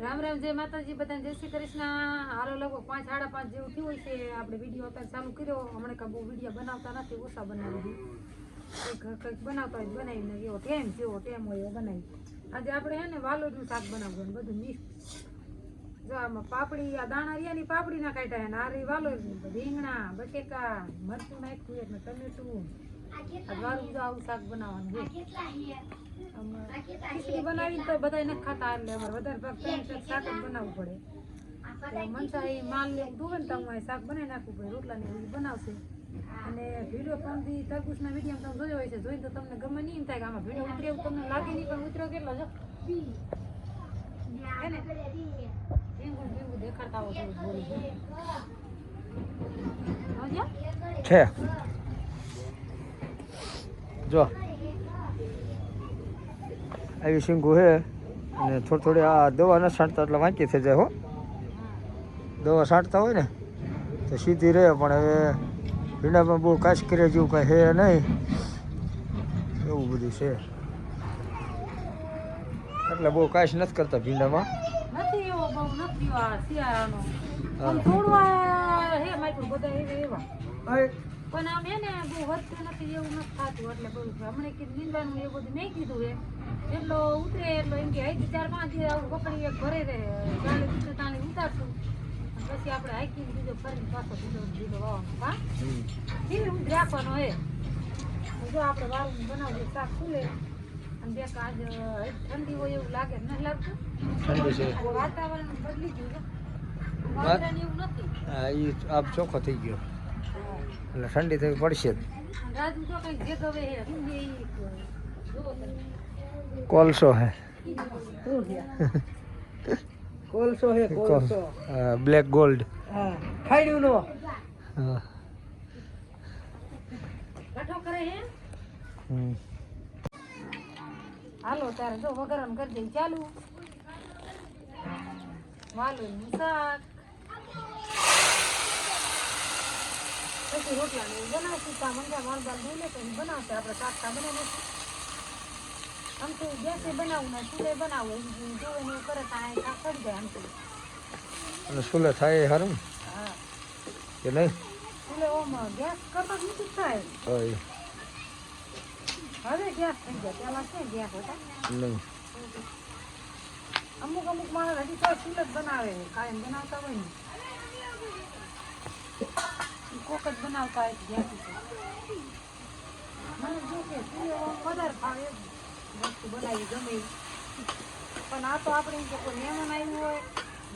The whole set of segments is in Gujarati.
રામ રામ, જય માતાજી, બધાને જય શ્રી કૃષ્ણ. હારો લગભગ પાંચ, સાડા પાંચ જેવું થયું હોય છે આપણે વીડિયો અત્યારે ચાલુ કર્યો. હમણાં કાંઈ બહુ વીડિયો બનાવતા નથી, ઓછા બનાવી કંઈક કંઈક બનાવતા હોય બનાવીને એવો ટેમ જેવો ટેમ હોય એવો બનાવી. આજે આપણે હે ને વાલોડનું શાક બનાવવાનું, બધું મિક્સ. જો આમાં પાપડી, આ દાણા પાપડી ના કાઢ્યા ને, આ રહી વાલોરની રીંગણા બટેકા, મરચું નાખ્યું, એટલે ટમેટું આ વારું આવું શાક બનાવવાનું છે. ખીચડી બનાવીને તો બધા નથી ખાતા એટલે અમારે. વધારે ભાગ ત્રણ શાક જ બનાવવું પડે. તો મનસા એ માલ ને ધોવે ને તો અમારે શાક બનાવી નાખવું પડે રોટલા ને એવું બનાવશે. અને વીડિયો પંથી તરબૂચના વીડિયો તમે જોયો હોય છે જોઈને તો તમને ગમે નહીં એમ થાય કે આમાં વીડિયો ઉતરે એવું તમને લાગે નહીં પણ ઉતરો કેટલો જો હે ને? ભીંગું ભીંગું દેખાડતા હોય થોડું છે. જો. આવી શીંગું છે અને થોડી થોડી આ દવા ન છાંટતા એટલે વાંચી થઈ જાય હો. દવા છાંટતા હોય ને તો સીધી રહે પણ હવે ભીંડામાં બહુ કાશ કરે જેવું કાંઈ છે નહીં. એવું બધું છે. એટલે બહુ કાશ નથી કરતા ભીંડામાં. નથી એવો બહુ એવા એવા પણ આમ એને બહુ વધતું નથી એવું નથી થતું એટલે બધું હમણાં કીધું નીંદવાનું એ બધું નહીં કીધું એ. એટલો ઉતરે એટલો એમ કે હાઈકી ચાર પાંચ આવું પકડી એક ભરે રહે ચાલે બીજું તાણે ઉતારશું. પછી આપણે હાઈકી બીજો ફરીને પાછો બીજો બીજો વાવવાનો હા. ધીરે ઊંધ રાખવાનો હે જો આપણે વારું બનાવીએ શાક ખુલે અને બે કાજ ઠંડી હોય એવું લાગે ન લાગતું? વાતાવરણ બદલી ગયું છે. એવું નથી. હા એ આપ ચોખ્ખો થઈ ગયો. એટલે ઠંડી થઈ પડશે. કોલસો હે. કોલસો હે કોલસો. Black gold. હા ખાડ્યું નો. કઠો કરે હે? હમ. હાલો તારે જો વગર કરી દઈ ચાલુ. વાલું શાક. પછી રોટલા ને એવું બનાવશું તા મંગા બાલ ધોઈ લે તો ઈ બનાવશે આપણે શાક તા બનાવી નાખશું આમ તો ગેસે બનાવવું ને ચૂલે બનાવવું એમ જોવે ને એવું કરે તો આ કાક કરી જાય આમ તો. અને ચૂલે થાય એ હારું હા. કે નહીં? ચૂલે ઓમ ગેસ કરતા જ નથી થાય. હોય હવે ગેસ થઈ ગયા પેલા છે ગેસ હતા. નહીં. અમુક અમુક માણસ હજી તો ચૂલે જ બનાવે કાયમ બનાવતા હોય ને. કોક જ બનાવતા હોય ઉપર મને જો કે ભાવે વસ્તુ બનાવી ગમે. પણ આ તો આપણે કે કોઈ મહેમાન આવ્યું હોય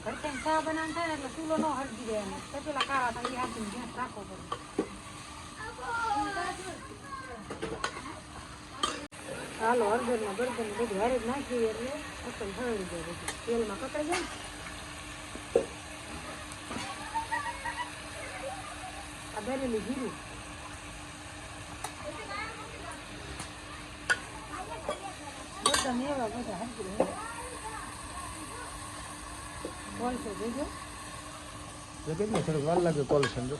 ઘર કઈ ચા બનાવવાનું થાય ને એટલે ચૂલો ન હળગી જાય એમ. તો પેલા કાળા થાય એ હાથીને ધ્યાન રાખવો પડે. હાલો, હળદરમાં બળદરમાં બધું હારે જ નાખી એટલે અસલ હળવી જાય બધું. તેલમાં કકડી જાય આ દરેલું જીરું બધા રહે. બોલશો જોજો કેટલી થોડીક વાર લાગે કોલસો જો.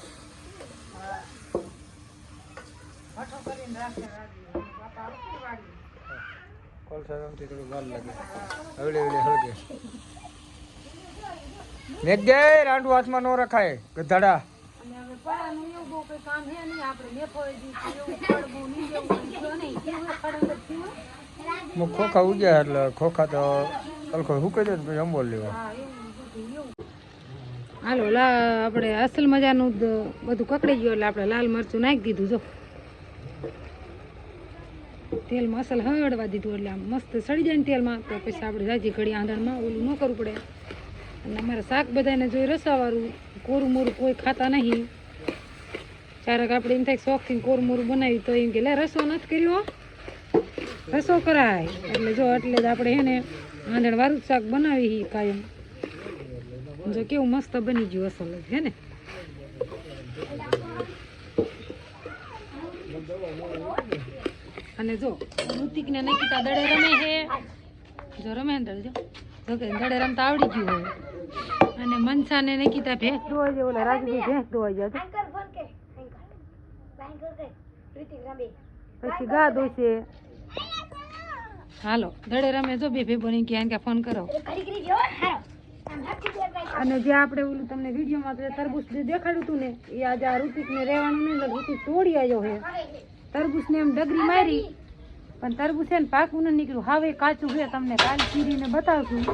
કોલસો રમતી થોડીક વાર લાગે. હવડે હવડે હળગે. મેઘ રાંડું હાથમાં ન રખાય. ગધાડા એવું બહુ કામ હે નહીં આપણે દીધું એવું બહુ નહીં જેવું થયું નહીં. કેવું એ થયું? મુખ ખોખા ઉગ્યા એટલે ખોખા તો તલખો હુકાઈ જાય પછી અંબોલ લેવા. બધું હાલો લા આપણે અસલ મજાનું બધું કકડી ગયું એટલે આપણે લાલ મરચું નાખી દીધું જો. તેલમાં અસલ હળવા દીધું એટલે આમ મસ્ત સડી જાય ને તેલમાં. તો પછી આપણે જાજી ઘડી આંધણમાં ઓલું ન કરવું પડે. અને અમારે શાક બધાને જોઈ રસાવાળું કોરું મોરું કોઈ ખાતા નહીં. ચારક આપણે એમ થાય શોખથી કોરું બનાવી તો એમ કે, લે, રસો નથી કર્યો રસો કરાય. એટલે જો, એટલે જ આપણે એને આંધણ વારું શાક બનાવી કાયમ. જો કેવું મસ્ત બની ગયું અસલ જ હે ને અને જો ઋતિક ને નકીતા દડે રમે હે જો, રમે દળ જો. જો કે દડે રમતા આવડી ગયું હોય. અને મનસા ને નકીતા ભેંસ દોવા જાય, ઓલા રાજુભાઈ ભેંસ દોવા જાય. પછી ગા છે. હાલો દડે રમે જો બે ભાઈ બની ગયા કે ફોન કરો. અને જે આપણે ઓલું તમને વિડીયોમાં તરબૂચ દેખાડ્યું હતું ને એ આજે આ ઋતિકને રહેવાનું નહીં ઋતિક તોડી આવ્યો છે. તરબૂચને એમ ડગરી મારી. પણ તરબૂચ છે ને પાકું ન નીકળ્યું. હાવે એ કાચું છે તમને કાલ ચીરીને બતાવશું.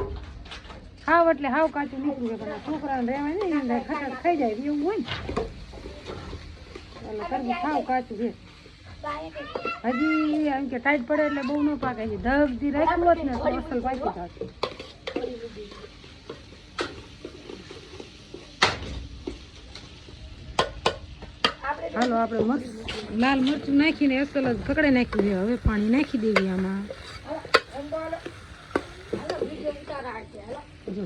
હાવ એટલે હાવ કાચું નીકળ્યું છે પણ આ છોકરાને રહેવાય ને ખટાક ખાઈ જાય એવું હોય ને. એટલે તરબૂચ હાવ કાચું છે. હજી એમ કે ટાઈટ પડે એટલે બહુ ન પાકે છે. ધગ રાખ્યું હોત ને તો અસલ પાકી થાત હાલો આપણે મરચ લાલ મરચું નાખીને અસલ જ કકડે નાખી દે હવે પાણી નાખી દેવી આમાં. જો.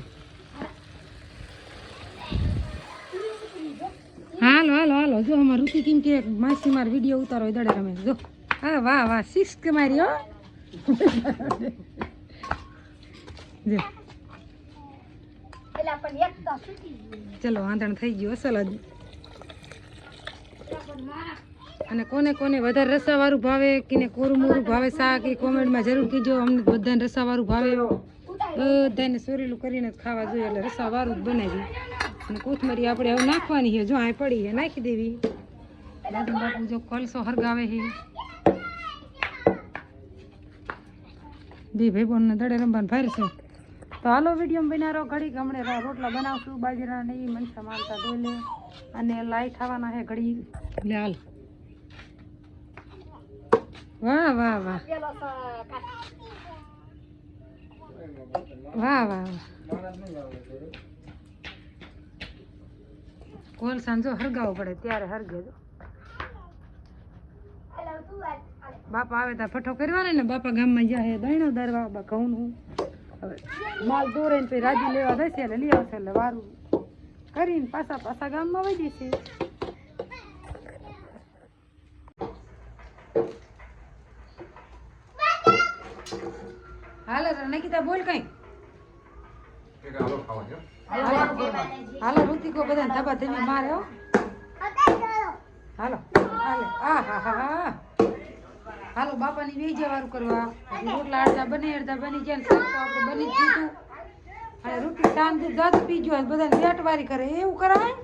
હાલો હાલો હાલો. જો અમાર ઋતિ કેમ કે માસી માર વીડિયો ઉતારો દડે તમે જો. હા વાહ વાહ. શિસ્ક કે મારી હો. જો. ચલો વાંધણ થઈ ગયું અસલ જ અને કોને કોને વધારે રસાવાળું ભાવે કે કોરું મોરું ભાવે શાક એ કોમેન્ટમાં જરૂર કીજો. અમને બધાને રસાવાળું ભાવે. બધાને સોરેલું કરીને જ ખાવા જોઈએ એટલે રસાવાળું જ બનાવી અને કોથમરી આપણે હવે નાખવાની છે. જો આ પડી છે નાખી દેવી. દાદા બાપુ જો કોલસો હરગાવે છે. બે ભાઈ બોનને દડે રમવાનું ભાર છે તો હાલો વીડિયો બનારો ઘડી હમણે રા- રોટલા બનાવશું. બાજરા એ મનસા માલતા ડોલે. અને લાઈ ખાવાના છે ઘડી લે હાલ વાહ વાહ. વાહ વાહ વાહ વાહ. કોલ સાંજો હરગાવો પડે ત્યારે હરગે જો. બાપા આવે ત્યાં ફઠો કરવાનો ને બાપા ગામમાં જ્યાં હે દહીણો દરવા બા ઘઉંનું હવે માલ દોરે ને પછી રાજી લેવા દેશે એટલે લઈ આવશે એટલે વારું કરીને પાછા પાછા ગામમાં વહી જશે. હાલો નકિતા બોલ કઈ. હાલો ઋતિકો બધા ધબા ધબી મારે હો. હાલો હાલો. આ હા હા હા હાલો બાપાની કરવા રોટલા અડધા બની અડધા બની જાય ને શાક તો આપણે બની જ અને રોટલી શાંતિ જાત પીજો બધાને વેટવારી કરે. એવું કરાય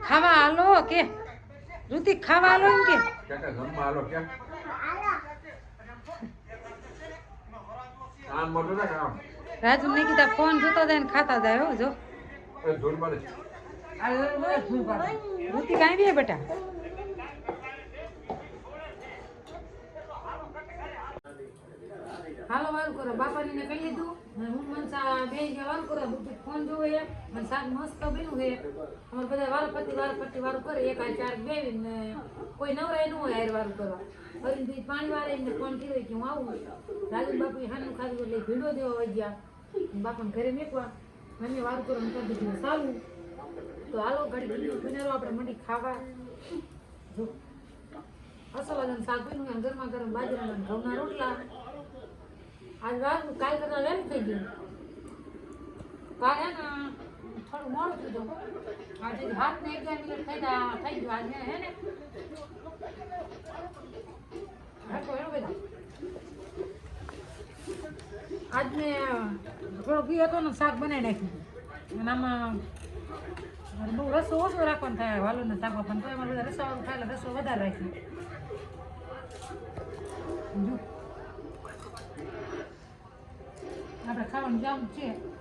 ખાવા હાલો કે? ઋતિક ખાવા હાલો એમ કે. રાજુ ને કીધા ફોન જોતો જાય ને ખાતા જાય હો જો. ઋતિક આવી બેટા? હાલો, વારું કરો. બાપાની ને કહી દીધું. હું મનસા બે ગયા, વારું કરો. ઋતિક ફોન જોવે છે મને શાક મસ્ત બન્યું છે અમારે બધા વારપતિ વારપતિ વારું કરે. એક આ ચાર બે ને કોઈ નવરાય ન હોય હારે વારું કરવા. ફરીને પછી પાણી વાળે એમને ફોન કર્યો કે હું આવું. રાજુ બાપુ હાનું ખાધું એટલે ભીડો દેવા વજ્યા બાપાને ઘરે મેકવા. મને વારું કરો કરી દીધું, સારું. તો હાલો ઘડી બનાવો આપણે મંડી ખાવા. જો. અસલ અને શાક બન્યું ગરમા ગરમ બાજરાના ને ઘઉંના રોટલા. આજ રાત કાલ કરતા વહેલું થઈ ગયું. કાલે થોડું મોડું થઈ ગયું. આજે હાથ ને એક મિનિટ થઈ ગયા થઈ ગયું. આજે હે ને આજ મેં થોડો ઘી હતો ને, શાક બનાવી નાખ્યું. અને આમાં બહુ રસો ઓછો રાખવાનું થાય વાલો ને શાકમાં પણ તો એમાં બધા રસાવાળું ખાય એટલે રસો વધારે રાખ્યું જો આપણે ખાવાનું જામ છે.